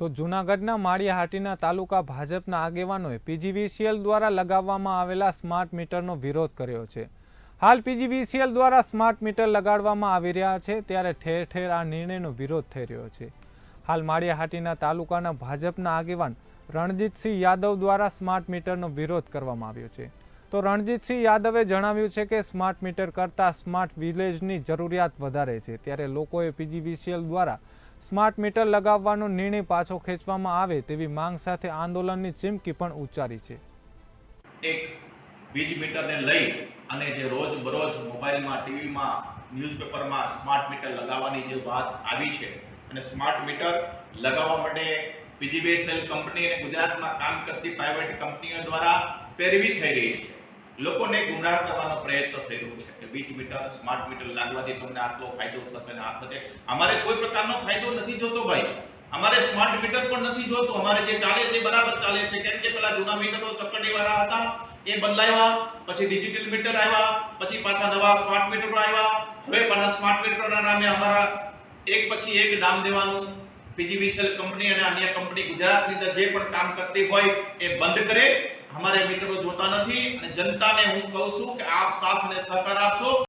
તો જૂનાગઢના માળિયાહાટીના તાલુકા ભાજપના આગેવાનોએ પીજીવીસીએલ દ્વારા લગાવવામાં આવેલા સ્માર્ટ મીટરનો વિરોધ કર્યો છે. હાલ પીજીવીસીએલ દ્વારા સ્માર્ટ મીટર લગાડવામાં આવી રહ્યા છે, ત્યારે ઠેર ઠેર આ નિર્ણયનો વિરોધ થઈ રહ્યો છે. હાલ માળિયાહાટીના તાલુકાના ભાજપના આગેવાન રણજીતસિંહ યાદવ દ્વારા સ્માર્ટ મીટરનો વિરોધ કરવામાં આવ્યો છે. તો રણજીતસિંહ યાદવે જણાવ્યું છે કે સ્માર્ટ મીટર કરતાં સ્માર્ટ વિલેજની જરૂરિયાત વધારે છે, ત્યારે લોકોએ પીજીવીસીએલ દ્વારા સ્માર્ટ મીટર લગાવવાનો નિર્ણય પાછો ખેંચવામાં આવે તેવી માંગ સાથે આંદોલનની ચીમકી પણ ઉચ્ચારી છે. એક વીજ મીટરને લઈ અને જે રોજ બરોજ મોબાઈલમાં, ટીવીમાં, ન્યૂઝપેપરમાં સ્માર્ટ મીટર લગાવવાની જે વાત આવી છે અને સ્માર્ટ મીટર લગાવવા માટે પીજીબીએસએલ કંપની અને ગુજરાતમાં કામ કરતી પ્રાઇવેટ કંપનીઓ દ્વારા પેરવી થઈ રહી છે. લોકોને ગુમરાહ કરવાનો પ્રયત્ન થઈ રહ્યો છે કે વીજ મીટર, સ્માર્ટ મીટર લાગવાથી તમને આટલો ફાયદો થશે ને આ થશે. અમારે કોઈ પ્રકારનો ફાયદો નથી જોતો ભાઈ. અમારે સ્માર્ટ મીટર પણ નથી જોતો. અમારે જે ચાલે છે બરાબર ચાલે છે. કેમ કે પેલા જૂના મીટરો ચકડી વાળા હતા. એ બદલાયા, પછી ડિજિટલ મીટર આવ્યા, પછી પાછા નવા સ્માર્ટ મીટરો આવ્યા. હવે પાછા સ્માર્ટ મીટરોના નામે અમારા એક પછી એક નામ દેવાનું પીજીવીસીએલ કંપની અને અન્ય કંપની ગુજરાતની અંદર જે પણ કામ કરતી હોય એ બંધ કરે. અમારે મિત્રો જોતા નથી અને જનતાને હું કહું છું કે આપ સાથ અને સહકાર આપશો.